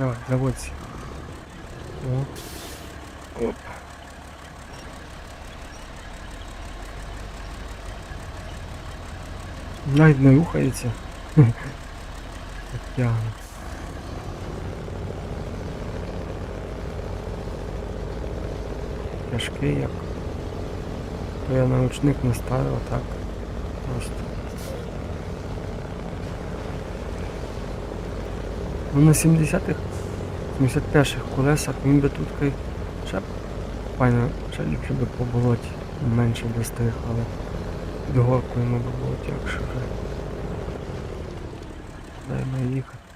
Давай, заводься. О. Оп. Навіть не рухається. Тягне. Тяжкий як. То я научник не ставив, так. Просто. Ну на 70-х, 71-х колесах він би тут ще б файно, ще ліпше би по болоті, менше би стих, але під горкою йому би було тягше вже. Дай наїхати.